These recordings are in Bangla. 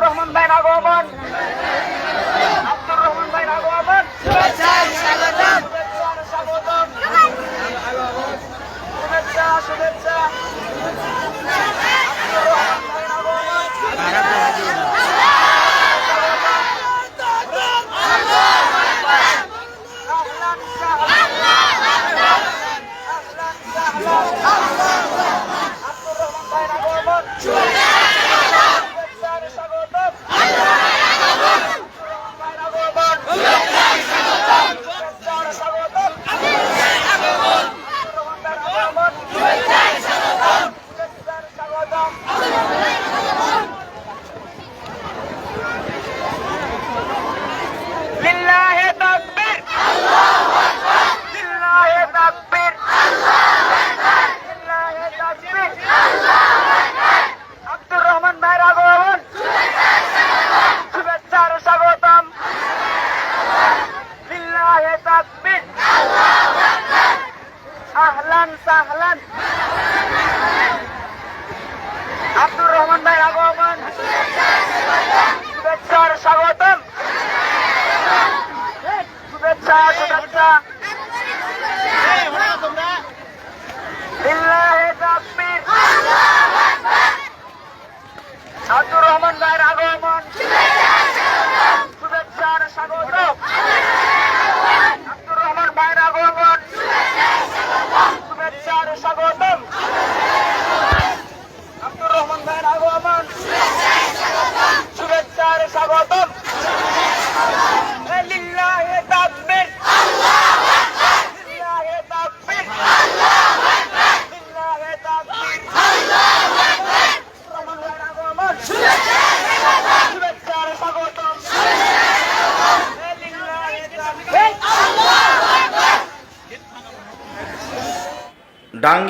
রহমান ভাই আগমন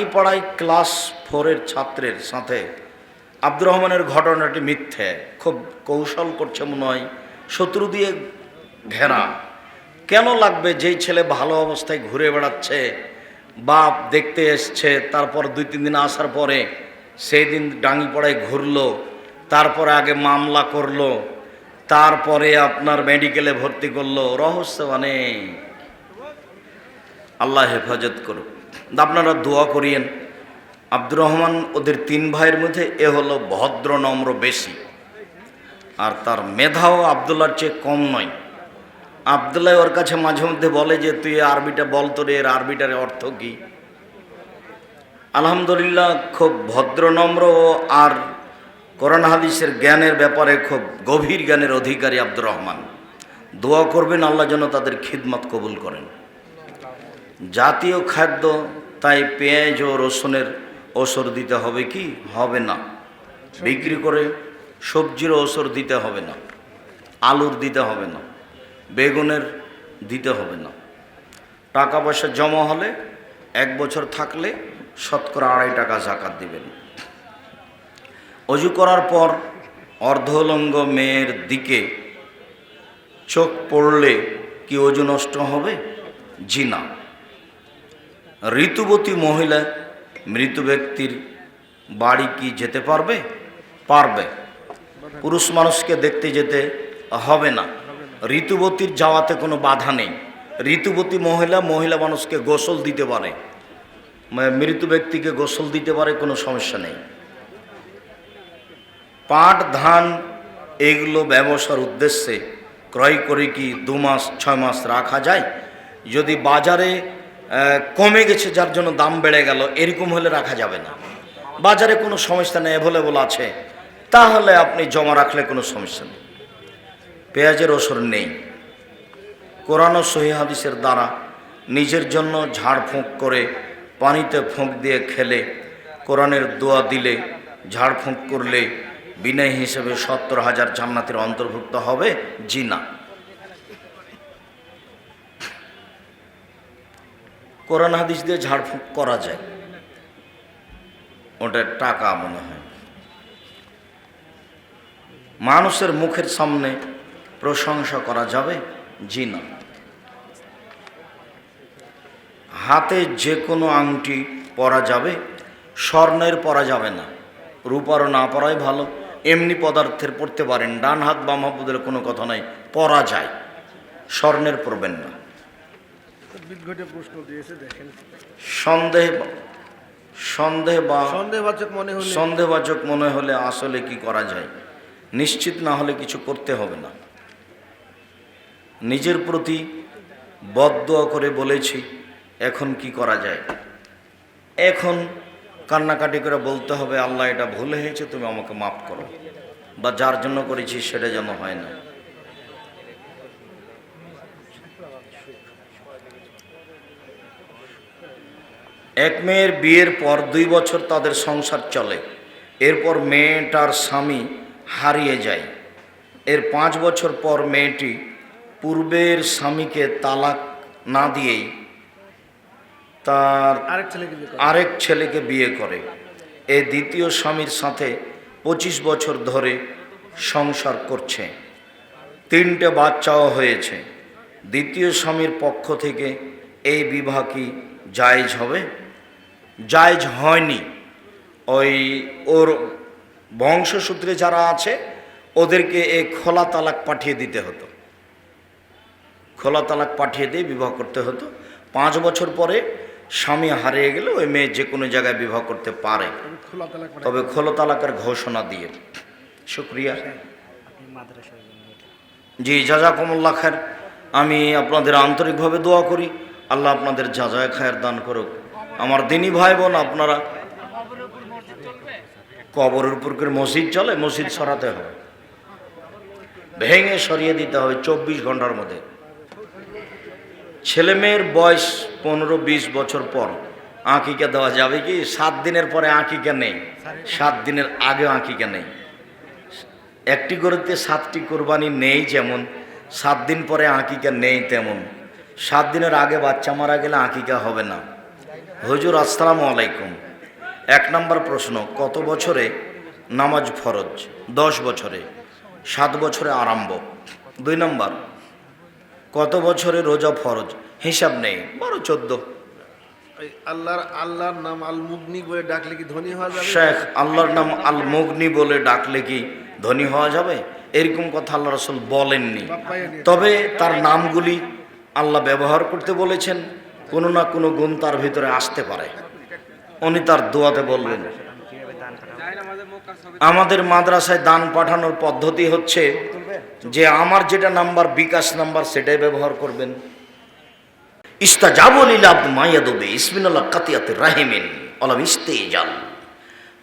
ডাঙ্গিপাড়ায় ক্লাস ফোরের ছাত্রের সাথে আব্দুর রহমানের ঘটনাটি মিথ্যে, খুব কৌশল করছে মনে হয়, শত্রু দিয়ে ঘেরা। কেন লাগবে যেই ছেলে ভালো অবস্থায় ঘুরে বেড়াচ্ছে, বাপ দেখতে এসছে, তারপর দুই তিন দিন আসার পরে সেই দিন ডাঙ্গিপাড়ায় ঘুরলো, তারপরে আগে মামলা করল, তারপরে আপনার মেডিকেলে ভর্তি করল রহস্য মানে আল্লাহ হেফাজত করুক। আপনারা দোয়া করিয়েন। আব্দুর রহমান ওদের তিন ভাইয়ের মধ্যে এ হলো ভদ্র, নম্র, বেশি। আর তার মেধাও আবদুল্লার চেয়ে কম নয়। আবদুল্লাহ ওর কাছে মাঝে মধ্যে বলে যে, তুই আরবিটা বল তোর এর আরবিটার অর্থ কী? আলহামদুলিল্লাহ, খুব ভদ্র, নম্র আর কোরআন হাদিসের জ্ঞানের ব্যাপারে খুব গভীর জ্ঞানের অধিকারী আব্দুর রহমান। দোয়া করবেন, আল্লাহ যেন তাদের খিদমত কবুল করেন। জাতীয় খাদ্য তাই পেঁয়াজ ও রসুনের ওসর দিতে হবে কি? হবে না। বিক্রি করে সবজির ওসর দিতে হবে না। আলুর দিতে হবে না। বেগুনের দিতে হবে না। টাকা পয়সা জমা হলে এক বছর থাকলে শতকরা আড়াই টাকা জাকাত দিবেন। অজু করার পর অর্ধলঙ্গ মেয়ের দিকে চোখ পড়লে কি অজু নষ্ট হবে? জি না। ঋতুবতী মহিলা মৃত ব্যক্তির বাড়ি কি যেতে পারবে? পারবে। পুরুষ মানুষকে দেখতে যেতে হবে না। ঋতুবতীর যাওয়াতে কোনো বাধা নেই। ঋতুবতী মহিলা মহিলা মানুষকে গোসল দিতে পারে। মৃত ব্যক্তিকে গোসল দিতে পারে, কোনো সমস্যা নেই। পাট, ধান, এগুলো ব্যবসার উদ্দেশ্যে ক্রয় করে কি দু মাস, ছয় মাস রাখা যায়? যদি বাজারে কমে গেছে, যার জন্য দাম বেড়ে গেল, এরকম হলে রাখা যাবে না। বাজারে কোনো সমস্যা নেই অ্যাভেলেবল আছে। তাহলে আপনি জমা রাখলে কোনো সমস্যা নেই। পেঁয়াজের ওসর নেই। কোরআন ও হাদিসের দ্বারা নিজের জন্য ঝাড়ফুঁক করে পানিতে ফুঁক দিয়ে খেলে, কোরআনের দোয়া দিলে ঝাড়ফুঁক করলে বিনয় হিসেবে সত্তর হাজার জান্নাতের অন্তর্ভুক্ত হবে, জি কোরআন হাদিস দিয়ে ঝাড়ফুঁক করা যায়। ওটা টাকা মনে হয়। মানুষের মুখের সামনে প্রশংসা করা যাবে, জি না। হাতে যে কোনো আংটি পরা যাবে, স্বর্ণের পরা যাবে না। রূপারও না পরাই ভালো। এমনি পদার্থের পড়তে পারেন, ডান হাত বাম হাত কোনো কথা নাই, পরা যায়। স্বর্ণের পড়বেন না। বিদঘটে প্রশ্ন দিয়েছে দেখেন। সন্দেহ সন্দেহ বা সন্দেহবাচক মনে হলে সন্দেহবাচক মনে হলে আসলে কি করা যায়? নিশ্চিত না হলে কিছু করতে হবে না। নিজের প্রতি বদদোয়া করে বলেছি এখন কি করা যায়? এখন কান্নাকাটি করে বলতে হবে আল্লাহ এটা ভুল হয়েছে তুমি আমাকে মাফ করো। বা যার জন্য করেছি সেটা যেন হয় না। এক মেয়ের বিয়ের পর দুই বছর তাদের সংসার চলে। এরপর মেয়েটার স্বামী হারিয়ে যায়। এর পাঁচ বছর পর মেয়েটি পূর্বের স্বামীকে তালাক না দিয়েই তার আরেক ছেলেকে বিয়ে করে। এ দ্বিতীয় স্বামীর সাথে পঁচিশ বছর ধরে সংসার করছে। তিনটে বাচ্চাও হয়েছে। দ্বিতীয় স্বামীর পক্ষ থেকে এই বিবাহ কি জায়েজ হবে? জায়েজ হয়নি। ওই ওর বংশসূত্রে যারা আছে ওদেরকে এই খোলা তালাক পাঠিয়ে দিতে হতো। খোলা তালাক পাঠিয়ে দিয়ে বিবাহ করতে হতো। পাঁচ বছর পরে স্বামী হারিয়ে গেলে ওই মেয়ে যে কোনো জায়গায় বিবাহ করতে পারে। তবে খোলা তালাকের ঘোষণা দিয়ে। শুক্রিয়া। জি জাজাকুমুল্লাহ খায়ের আমি আপনাদের আন্তরিকভাবে দোয়া করি। আল্লাহ আপনাদের যাজায় খায়ের দান করুক। আমার দিনী ভাই বোন আপনারা। কবরের উপর করে মসজিদ চলে, মসজিদ সরাতে হবে ভেঙে সরিয়ে দিতে হবে চব্বিশ ঘণ্টার মধ্যে। ছেলে মেয়ের বয়স পনেরো বিশ বছর পর আঁকিকা দেওয়া যাবে কি? সাত দিনের পরে আঁকিকা নেই। সাত দিনের আগে আঁকিকা নেই। একটি গরুতে সাতটি কোরবানি নেই যেমন, সাত দিন পরে আঁকিকা নেই তেমন। সাত দিনের আগে বাচ্চা মারা গেলে আঁকিকা হবে না। হুজুর আসসালামু আলাইকুম। এক নম্বর প্রশ্ন কত বছরে নামাজ ফরজ? দশ বছরে সাত বছরে আরম্ভ। দুই নম্বর কত বছরে রোজা ফরজ? হিসাব নেই বড় চোদ্দ। আল্লাহর আল্লাহর নাম আল মুগনি বলে ডাকলে কি ধনী হওয়া যাবে? শেখ আল্লাহর নাম আল মুগনি বলে ডাকলে কি ধনী হওয়া যাবে? এরকম কথা আল্লাহ রসুল বলেননি। তবে তার নামগুলি আল্লাহ ব্যবহার করতে বলেছেন। কোনো না কোনো গুণ তার ভিতরে আসতে পারে। উনি তার দোয়াতে বললেন, আমাদের মাদ্রাসায় দান পাঠানোর পদ্ধতি হচ্ছে যে আমার যেটা নাম্বার, বিকাশ নাম্বার, সেটাই ব্যবহার করবেন। ইস্তাজাবুল আব্দ মাইয়াদবে ইসমিনুল্লাহ কাতিয়াতে রাহিমিন, অলাম ইস্তেজাল।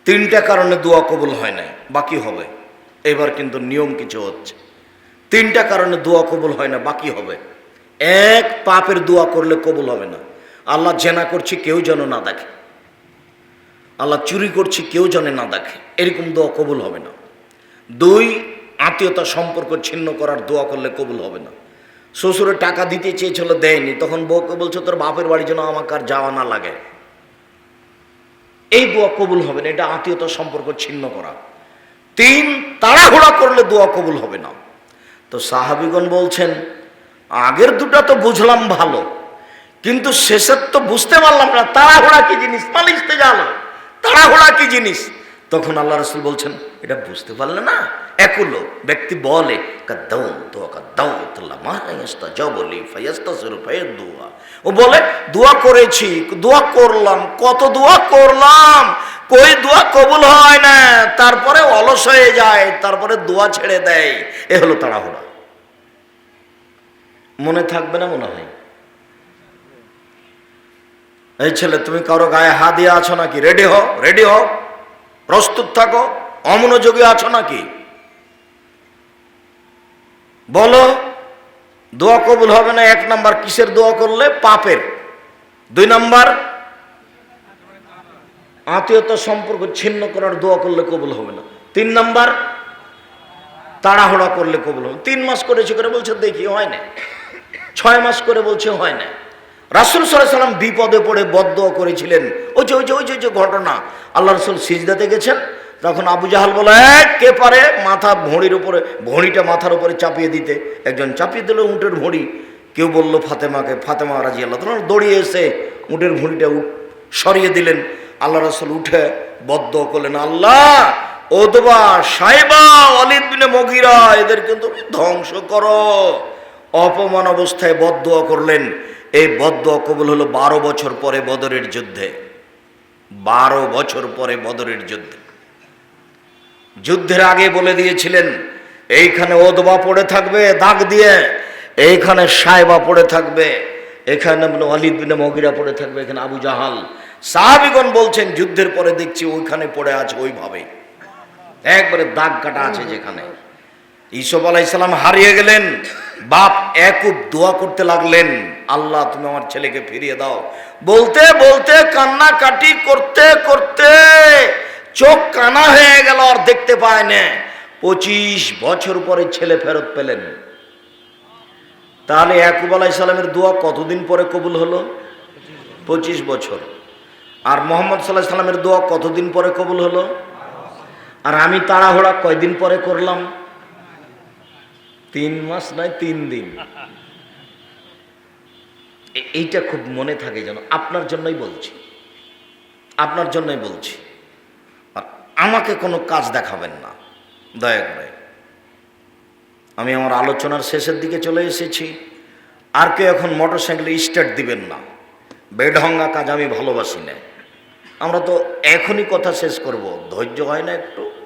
তিনটা কারণে দোয়া কবুল হয় না বাকি হবে। এবার কিন্তু নিয়ম কিছু হচ্ছে। তিনটা কারণে দোয়া কবুল হয় না, বাকি হবে। এক পাপের দোয়া করলে কবুল হবে না। আল্লাহ জেনা করছে, কেউ যেন না দেখে। আল্লাহ চুরি করছি, কেউ যেন না দেখে। এরকম দোয়া কবুল হবে না। দুই, আত্মীয়তা সম্পর্ক ছিন্ন করার দোয়া করলে কবুল হবে না। শ্বশুরে টাকা দিতে চেয়েছিল, দেয়নি। তখন বউকে বলছো, তোর বাপের বাড়ি যেন আমাকে আর যাওয়া না লাগে। এই দোয়া কবুল হবে না। এটা আত্মীয়তা সম্পর্ক ছিন্ন করা। তিন, তাড়াহুড়া করলে দোয়া কবুল হবে না। তো সাহাবিগণ বলছেন আগের দুটা তো বুঝলাম ভালো, কিন্তু শেষের তো বুঝতে পারলাম না, তাড়াহুড়া কি জিনিস? পালিশতে জানো, তাড়াহুড়া কি জিনিস? তখন আল্লাহ রসুল বলছেন, এটা বুঝতে পারলে না, একুলো, ব্যক্তি বলে ও বলে, দোয়া করেছি, দোয়া করলাম, কত দোয়া করলাম, কই দোয়া কবুল হয় না, তারপরে অলস হয়ে যায়, তারপরে দোয়া ছেড়ে দেয়। এ হলো তাড়াহুড়া। মনে থাকবে না মনে হয়। এই ছেলে, তুমি কারও গায়ে হাত দিয়ে আছো নাকি? রেডি হও রেডি হও। প্রস্তুত থাকো। অমনোযোগী আছো নাকি? বলো, দোয়া কবুল হবে না? এক নাম্বার, কিসের দোয়া করলে? পাপের। দুই নাম্বার, আত্মীয়তা সম্পর্ক ছিন্ন করার দোয়া করলে কবুল হবে না। তিন নাম্বার, তাড়াহুড়া করলে কবুল হবে তিন মাস করেছি করে বলছে, দেখি, হয় না। ছয় মাস করে বলছে হয় না। রাসুল সাল্লাম বিপদে পড়ে বদ্ধ করেছিলেন। ওই যে ওই যে ওই যে ওই যে ঘটনা। আল্লাহ রসুল সিজদাতে গেছেন। তখন আবু জাহাল বলে "এক, পারে মাথা ভড়ির উপরে ভড়িটা মাথার উপরে চাপিয়ে দিতে। একজন চাপিয়ে দিল উঁটের ভড়ি। কেউ বলল ফাতেমাকে ফাতেমা রাজি আল্লাহ তখন দৌড়িয়ে এসে উঁটের ভড়িটা সরিয়ে দিলেন। আল্লাহ রসুল উঠে বদ্ধ করলেন আল্লাহ ওদবা সাহেবা অলিদ বিনে মগিরা এদের কিন্তু ধ্বংস করো। অপমান অবস্থায় বদ্ধ করলেন। এই বদ্ধ কবুল হলো বারো বছর পরে বদরের যুদ্ধে। বারো বছর পরে বদরের যুদ্ধে। যুদ্ধের আগে বলে দিয়েছিলেন, এইখানে ওদবা পড়ে থাকবে, দাগ দিয়ে। এইখানে সাহেবা পড়ে থাকবে। এখানে অলিদ বিনে মগিরা পড়ে থাকবে, এখানে আবু জাহাল। সাহাবিগণ বলছেন, যুদ্ধের পরে দেখছি ওইখানে পড়ে আছে ওইভাবে। একবারে দাগ কাটা আছে যেখানে। ইসব আলাইসালাম হারিয়ে গেলেন। বাপ, একুব দোয়া করতে লাগলেন, আল্লাহ তুমি আমার ছেলেকে ফিরিয়ে দাও। বলতে বলতে কান্নাকাটি করতে করতে চোখ কানা হয়ে গেল, আর দেখতে পায় না। পঁচিশ বছর পরে ছেলে ফেরত পেলেন। তাহলে ইয়াকুব আলাইসালামের দোয়া কতদিন পরে কবুল হলো? পঁচিশ বছর। আর মোহাম্মদ সাল্লাহ সাল্লামের দোয়া কতদিন পরে কবুল হলো? আর আমি তাড়াহুড়া কয়দিন পরে করলাম? তিন মাস নয়, তিন দিন। এইটা খুব মনে থাকে যেন, আপনার জন্যই বলছি। আপনার জন্যই বলছি। আর আমাকে কোনো কাজ দেখাবেন না, দয়া করে। আমি আমার আলোচনার শেষের দিকে চলে এসেছি। আর কেউ এখন মোটর সাইকেলে স্টার্ট দিবেন না। বেঢঙ্গা কাজ আমি ভালোবাসি না। আমরা তো এখনই কথা শেষ করব। ধৈর্য হয় না একটু।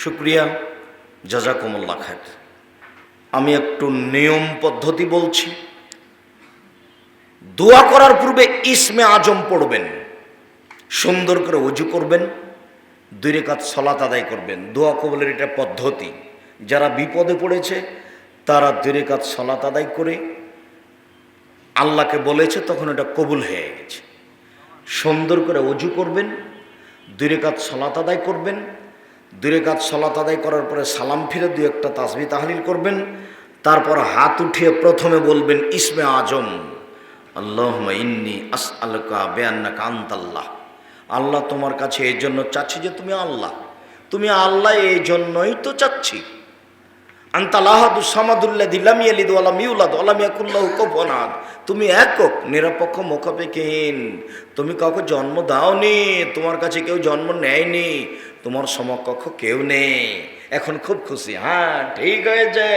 শুক্রিয়া জাজাকুমুল্লা খায় আমি একটু নিয়ম পদ্ধতি বলছি। দোয়া করার পূর্বে ইসমে আজম পড়বেন, সুন্দর করে উজু করবেন, দুই রেখাত সলাত আদায় করবেন। দোয়া কবলের এটা পদ্ধতি। যারা বিপদে পড়েছে, তারা দুই রেখাত সলাত আদায় করে আল্লাহকে বলেছে, তখন এটা কবুল হয়ে গেছে। সুন্দর করে অজু করবেন, দুই রেখাত সলাত আদায় করবেন দুই রেখাত সলাত আদায় করার পরে সালাম ফিরে দু একটা তাসবি তাহলিল করবেন, তারপর হাত উঠিয়ে প্রথমে বলবেন, ইসমে আজম আল্লাহ ইন্নি আস আলকা বেআন্না কান্তাল্লাহ আল্লাহ তোমার কাছে এই জন্য চাচ্ছি যে তুমি আল্লাহ তুমি আল্লাহ এই জন্যই তো চাচ্ছি। দিলাম তুমি একক, নিরপেক্ষ মোকাবেকিহীন তুমি কাউকে জন্ম দাওনি, তোমার কাছে কেউ জন্ম নেয়নি। তোমার সমকক্ষ কেউ নেই। এখন খুব খুশি। হ্যাঁ ঠিক হয়েছে।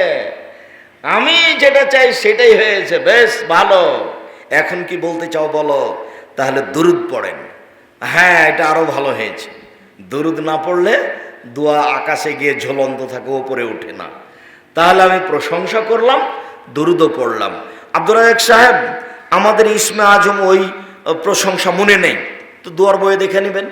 আমি যেটা চাই সেটাই হয়েছে। বেশ, ভালো। এখন কি বলতে চাও বলো? তাহলে দুরুদ পড়েন। হ্যাঁ এটা আরও ভালো হয়েছে। দুরুদ না পড়লে দোয়া আকাশে গিয়ে ঝুলন্ত থাকে, ওপরে ওঠে না। তাহলে আমি প্রশংসা করলাম, দুরুদও পড়লাম। আব্দুল রাজাক সাহেব, আমাদের ইসমে আজম ওই প্রশংসা মনে নেই। তো দুয়ার বইয়ে দেখে নেবেন।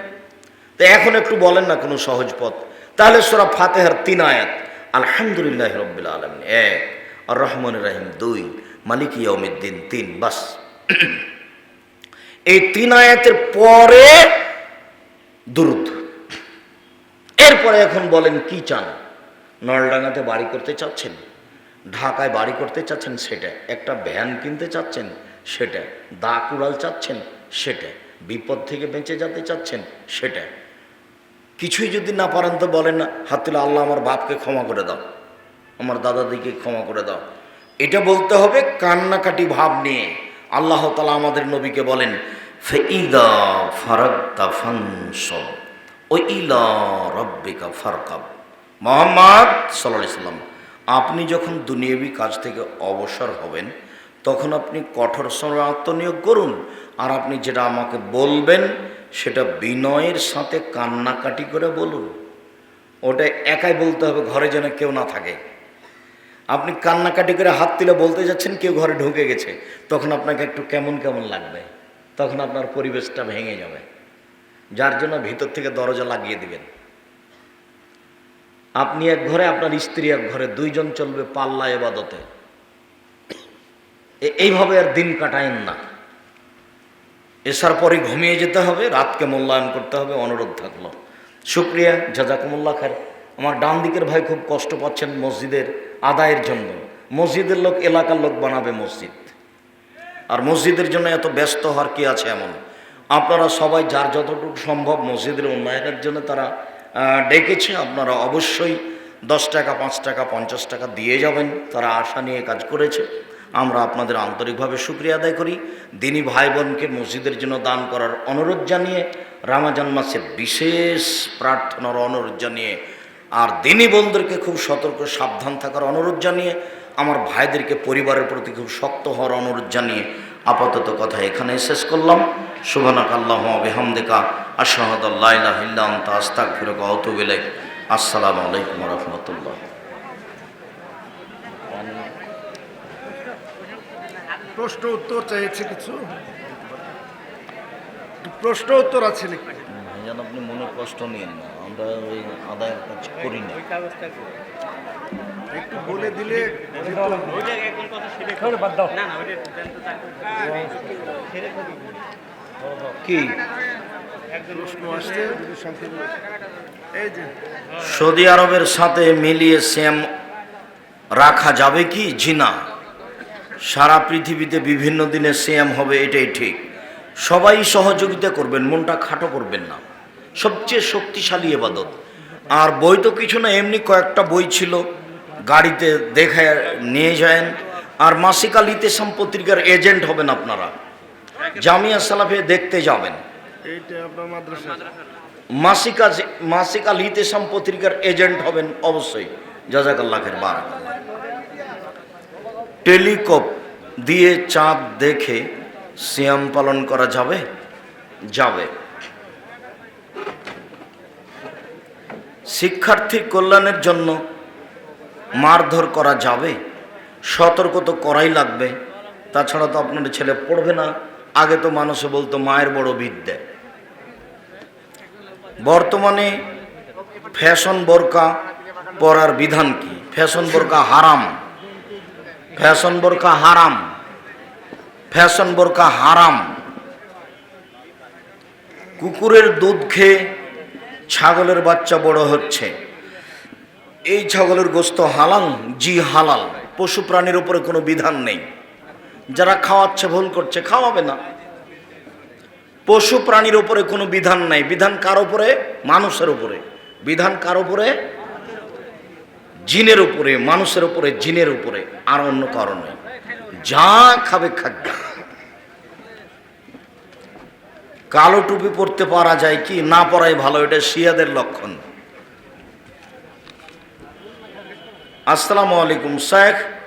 তো এখন একটু বলেন না কোনো সহজ পথ। তাহলে সোরা ফাতেহার তিন আয়াত। আলহামদুলিল্লাহ রব্বিল আলমিন। এক আর রহমান রাহিম। দুই, মালিক ইয়মিদ্দিন তিন, বাস। এই তিন আয়াতের পরে দুরুদ। এরপরে এখন বলেন কি চান? নলডাঙ্গাতে বাড়ি করতে চাচ্ছেন? ঢাকায় বাড়ি করতে চাচ্ছেন? সেটা। একটা ভ্যান কিনতে চাচ্ছেন? সেটা। দা কুড়াল চাচ্ছেন? সেটা। বিপদ থেকে বেঁচে যেতে চাচ্ছেন? সেটা। কিছুই যদি না পারেন তো বলেন না, হাত তুলে আল্লাহ আমার বাপকে ক্ষমা করে দাও, আমার দাদাদিকে ক্ষমা করে দাও। এটা বলতে হবে কান্নাকাটি ভাব নিয়ে। আল্লাহ তালা আমাদের নবীকে বলেন, ফেইদা ও ইলা ফারকাব। মোহাম্মদ সাল্লাম, আপনি যখন দুনিয়াবি কাজ থেকে অবসর হবেন, তখন আপনি কঠোর সময় আত্মনিয়োগ করুন, আর আপনি যেটা আমাকে বলবেন সেটা বিনয়ের সাথে কান্নাকাটি করে বলুন। ওটা একাই বলতে হবে, ঘরে যেন কেউ না থাকে। আপনি কান্নাকাটি করে হাত তুলে বলতে যাচ্ছেন, কেউ ঘরে ঢুকে গেছে, তখন আপনাকে একটু কেমন কেমন লাগবে? তখন আপনার পরিবেশটা ভেঙে যাবে। যার জন্য ভিতর থেকে দরজা লাগিয়ে দিবেন। আপনি এক ঘরে, আপনার স্ত্রী এক ঘরে, দুইজন চলবে পাল্লা এবাদতে। এইভাবে আর দিন কাটায়েন না। এসার পরে ঘুমিয়ে যেতে হবে, রাতকে মূল্যায়ন করতে হবে, অনুরোধ থাকল। শুক্রিয়া, জাজাকুমুল্লাহ খার আমার ডান দিকের ভাই খুব কষ্ট পাচ্ছেন মসজিদের আদায়ের জন্য। মসজিদের লোক, এলাকার লোক বানাবে মসজিদ। আর মসজিদের জন্য এত ব্যস্ত হওয়ার কি আছে এমন? আপনারা সবাই যার যতটুকু সম্ভব মসজিদের উন্নয়নের জন্য তারা ডেকেছে। আপনারা অবশ্যই দশ টাকা, পাঁচ টাকা, পঞ্চাশ টাকা দিয়ে যাবেন। তারা আশা নিয়ে কাজ করেছে। আমরা আপনাদের আন্তরিকভাবে সুক্রিয়া আদায় করি। দিনী ভাই বোনকে মসজিদের জন্য দান করার অনুরোধ জানিয়ে, রামাজান মাসের বিশেষ প্রার্থনার অনুরোধ জানিয়ে, আর দিনী বন্ধুদেরকে খুব সতর্ক, সাবধান থাকার অনুরোধ জানিয়ে, আমার ভাইদেরকে পরিবারের প্রতি খুব শক্ত হওয়ার অনুরোধ জানিয়ে আপাতত কথা এখানে শেষ করলাম। সুবানাক আল্লাহ বেহামদেকা, আশাহদ আল্লাহ ইল্লাম তা আস্তাক ফিরক আসসালামু আলাইকুম রহমতুল্লাহ। প্রশ্ন উত্তর চাইছে কিছু? প্রশ্ন উত্তর আছে নাকি? যেন আপনি মনে কষ্ট নিয়েন না আমরা ওই আদায় কাজ করি না। একটু বলে দিলে কি? সৌদি আরবের সাথে মিলিয়ে সেম রাখা যাবে কি? জি না। সারা পৃথিবীতে বিভিন্ন দিনে সেম হবে এটাই ঠিক। সবাই সহযোগিতা করবেন মনটা খাটো করবেন না। সবচেয়ে শক্তিশালী এবাদত আর বই তো কিছু না এমনি কয়েকটা বই ছিল গাড়িতে দেখে নিয়ে যায়েন। আর মাসিকা লিতেসাম পত্রিকার এজেন্ট হবেন আপনারা। জামিয়া সালাফে দেখতে যাবেন। মাসিকা মাসিকা লিতেসাম পত্রিকার এজেন্ট হবেন অবশ্যই। জাজাকাল্লাহের বার টেলিকপ দিয়ে চাঁদ দেখে সিয়াম পালন করা যাবে? যাবে। শিক্ষার্থীর কল্যাণের জন্য মারধর করা যাবে? সতর্ক তো করাই লাগবে। তাছাড়া তো আপনার ছেলে পড়বে না। আগে তো মানুষে বলতো, মায়ের বড় বিদ্যে। বর্তমানে ফ্যাশন বোরকা পরার বিধান কি? ফ্যাশন বোরকা হারাম। ফ্যাশন বোরকা হারাম। ফ্যাশন বোরকা হারাম। কুকুরের দুধ খেয়ে ছাগলের বাচ্চা বড় হচ্ছে। এই ছাগলের গোস্ত হালাল, জি হালাল। পশু প্রাণীর উপরে কোনো বিধান নেই। যারা খাওয়াচ্ছে, ভুল করছে, খাওয়াবে না। পশু প্রাণীর উপরে কোনো বিধান নাই। বিধান কার উপরে? মানুষের উপরে। বিধান কার উপরে? জিনের উপরে, মানুষের উপরে, জিনের উপরে, আর অন্য কারণে যা খাবে খাদ্য কালো টুপি পরতে পারা যায় কি? না পরাই ভালো, এটা শিয়াদের লক্ষণ। আসসালামু আলাইকুম, শেখ।